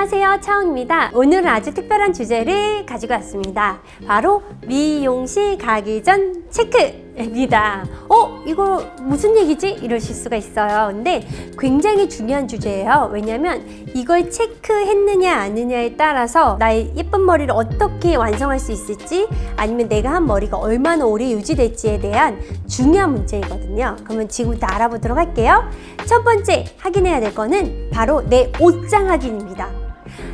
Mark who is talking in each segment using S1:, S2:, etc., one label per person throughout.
S1: 안녕하세요. 차은입니다. 오늘은 아주 특별한 주제를 가지고 왔습니다. 바로 미용실 가기 전 체크입니다. 어? 이거 무슨 얘기지? 이러실 수가 있어요. 근데 굉장히 중요한 주제예요. 왜냐면 이걸 체크했느냐 아느냐에 따라서 나의 예쁜 머리를 어떻게 완성할 수 있을지 아니면 내가 한 머리가 얼마나 오래 유지될지에 대한 중요한 문제이거든요. 그러면 지금부터 알아보도록 할게요. 첫 번째 확인해야 될 거는 바로 내 옷장 확인입니다.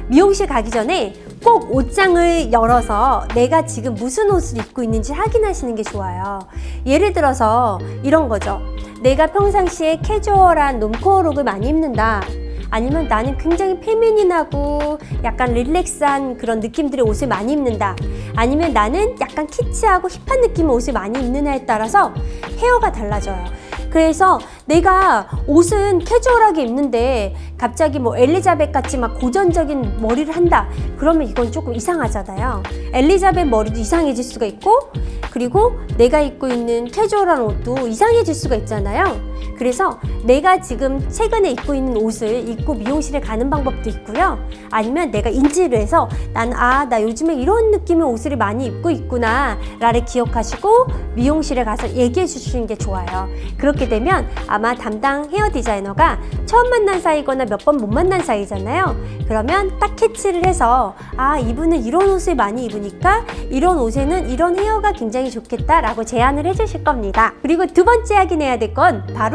S1: 미용실 가기 전에 꼭 옷장을 열어서 내가 지금 무슨 옷을 입고 있는지 확인하시는 게 좋아요. 예를 들어서 이런 거죠. 내가 평상시에 캐주얼한 놈코어룩을 많이 입는다. 아니면 나는 굉장히 페미닌하고 약간 릴렉스한 그런 느낌들의 옷을 많이 입는다. 아니면 나는 약간 키치하고 힙한 느낌의 옷을 많이 입느냐에 따라서 헤어가 달라져요. 그래서 내가 옷은 캐주얼하게 입는데 갑자기 뭐 엘리자벳 같이 막 고전적인 머리를 한다. 그러면 이건 조금 이상하잖아요. 엘리자벳 머리도 이상해질 수가 있고 그리고 내가 입고 있는 캐주얼한 옷도 이상해질 수가 있잖아요. 그래서 내가 지금 최근에 입고 있는 옷을 입고 미용실에 가는 방법도 있고요. 아니면 내가 인지를 해서 난 아, 나 요즘에 이런 느낌의 옷을 많이 입고 있구나. 라를 기억하시고 미용실에 가서 얘기해 주시는 게 좋아요. 그렇게 되면 아마 담당 헤어 디자이너가 처음 만난 사이거나 몇 번 못 만난 사이잖아요. 그러면 딱 캐치를 해서 아, 이분은 이런 옷을 많이 입으니까 이런 옷에는 이런 헤어가 굉장히 좋겠다라고 제안을 해 주실 겁니다. 그리고 두 번째 확인해야 될 건 바로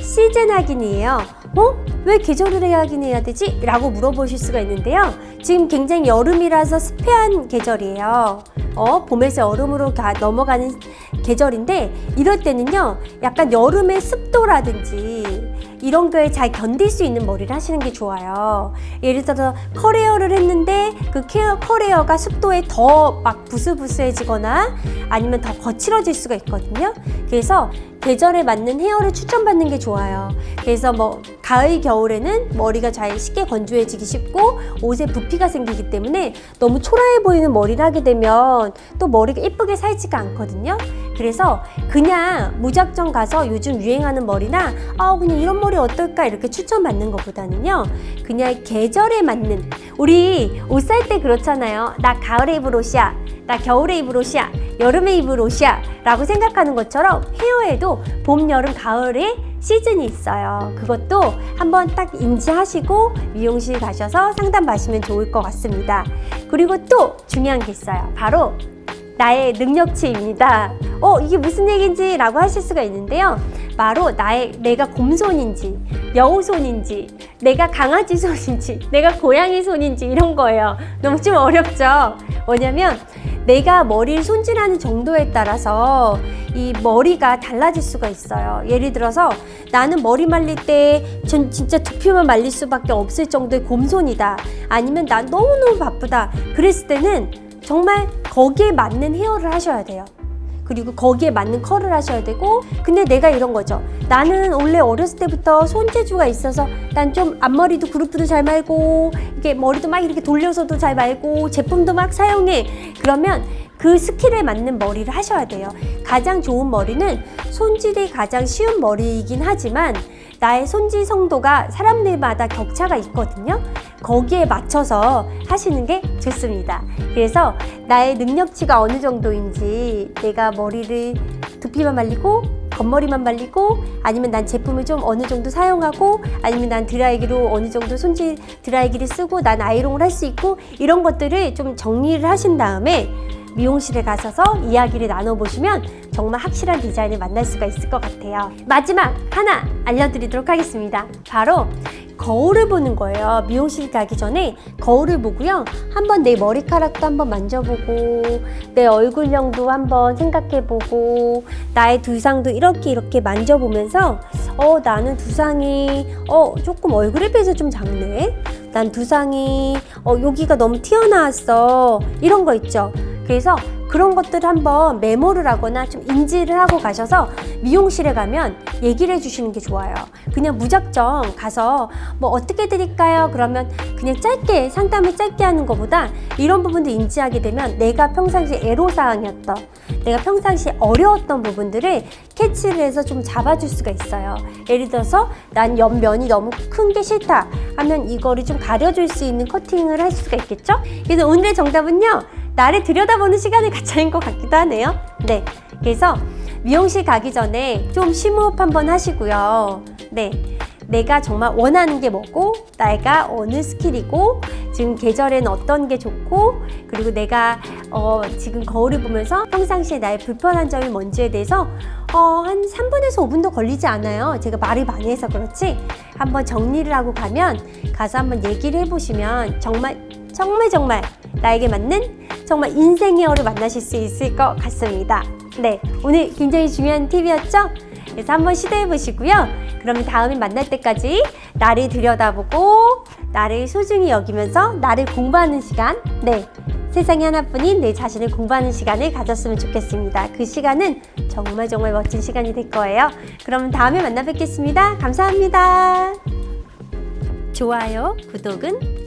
S1: 시즌 확인이에요. 어? 왜 계절을 해야 확인해야 되지? 라고 물어보실 수가 있는데요. 지금 굉장히 여름이라서 습해한 계절이에요. 어, 봄에서 여름으로 가, 넘어가는 계절인데 이럴 때는요. 약간 여름의 습도라든지 이런 거에 잘 견딜 수 있는 머리를 하시는 게 좋아요. 예를 들어 커레어를 했는데 그 케어 커레어가 습도에 더 막 부스부스해지거나 아니면 더 거칠어질 수가 있거든요. 그래서 계절에 맞는 헤어를 추천받는 게 좋아요. 그래서 뭐 가을 겨울에는 머리가 잘 쉽게 건조해지기 쉽고 옷에 부피가 생기기 때문에 너무 초라해 보이는 머리를 하게 되면 또 머리가 예쁘게 살지가 않거든요. 그래서 그냥 무작정 가서 요즘 유행하는 머리나 아 그냥 이런 머리 어떨까 이렇게 추천받는 것보다는요 그냥 계절에 맞는 우리 옷 살 때 그렇잖아요. 나 가을에 입을 옷이야 나 겨울에 입을 옷이야 여름에 입을 옷이야 라고 생각하는 것처럼 헤어에도 봄 여름 가을에 시즌이 있어요. 그것도 한번 딱 인지하시고 미용실 가셔서 상담 받으시면 좋을 것 같습니다. 그리고 또 중요한 게 있어요. 바로 나의 능력치입니다. 어, 이게 무슨 얘기인지 라고 하실 수가 있는데요. 바로 나의, 내가 곰손인지, 여우손인지, 내가 강아지 손인지, 내가 고양이 손인지 이런 거예요. 너무 좀 어렵죠? 뭐냐면, 내가 머리를 손질하는 정도에 따라서 이 머리가 달라질 수가 있어요. 예를 들어서 나는 머리 말릴 때 전 진짜 두피만 말릴 수밖에 없을 정도의 곰손이다. 아니면 난 너무너무 바쁘다. 그랬을 때는 정말 거기에 맞는 헤어를 하셔야 돼요. 그리고 거기에 맞는 컬을 하셔야 되고 근데 내가 이런 거죠. 나는 원래 어렸을 때부터 손재주가 있어서 난 좀 앞머리도 그룹도 잘 말고 이게 머리도 막 이렇게 돌려서도 잘 말고 제품도 막 사용해. 그러면 그 스킬에 맞는 머리를 하셔야 돼요. 가장 좋은 머리는 손질이 가장 쉬운 머리이긴 하지만 나의 손질 성도가 사람들마다 격차가 있거든요 거기에 맞춰서 하시는 게 좋습니다. 그래서 나의 능력치가 어느 정도인지 내가 머리를 두피만 말리고 겉머리만 말리고 아니면 난 제품을 좀 어느 정도 사용하고 아니면 난 드라이기로 어느 정도 손질 드라이기를 쓰고 난 아이롱을 할 수 있고 이런 것들을 좀 정리를 하신 다음에 미용실에 가셔서 이야기를 나눠보시면 정말 확실한 디자인을 만날 수가 있을 것 같아요. 마지막 하나 알려드리도록 하겠습니다. 바로 거울을 보는 거예요. 미용실 가기 전에 거울을 보고요. 한번 내 머리카락도 한번 만져보고 내 얼굴형도 한번 생각해보고 나의 두상도 이렇게 이렇게 만져보면서 어 나는 두상이 어 조금 얼굴에 비해서 좀 작네. 난 두상이 어 여기가 너무 튀어나왔어. 이런 거 있죠. 그래서 그런 것들을 한번 메모를 하거나 좀 인지를 하고 가셔서 미용실에 가면 얘기를 해주시는 게 좋아요. 그냥 무작정 가서 뭐 어떻게 드릴까요? 그러면 그냥 짧게 상담을 짧게 하는 것보다 이런 부분도 인지하게 되면 내가 평상시 애로사항이었던 내가 평상시 어려웠던 부분들을 캐치를 해서 좀 잡아줄 수가 있어요. 예를 들어서 난 옆면이 너무 큰 게 싫다. 하면 이거를 좀 가려줄 수 있는 커팅을 할 수가 있겠죠? 그래서 오늘의 정답은요. 나를 들여다보는 시간을 갖자인 것 같기도 하네요. 네. 그래서 미용실 가기 전에 좀 심호흡 한번 하시고요. 네. 내가 정말 원하는 게 뭐고, 내가 어느 스킬이고, 지금 계절엔 어떤 게 좋고, 그리고 내가 어, 지금 거울을 보면서 평상시에 나의 불편한 점이 뭔지에 대해서 어, 한 3분에서 5분도 걸리지 않아요. 제가 말을 많이 해서 그렇지. 한번 정리를 하고 가면 가서 한번 얘기를 해보시면 정말 정말 정말 나에게 맞는 정말 인생 헤어를 만나실 수 있을 것 같습니다. 네, 오늘 굉장히 중요한 팁이었죠? 그래서 한번 시도해 보시고요. 그러면 다음에 만날 때까지 나를 들여다보고 나를 소중히 여기면서 나를 공부하는 시간, 네, 세상에 하나뿐인 내 자신을 공부하는 시간을 가졌으면 좋겠습니다. 그 시간은 정말 정말 멋진 시간이 될 거예요. 그럼 다음에 만나 뵙겠습니다. 감사합니다. 좋아요, 구독은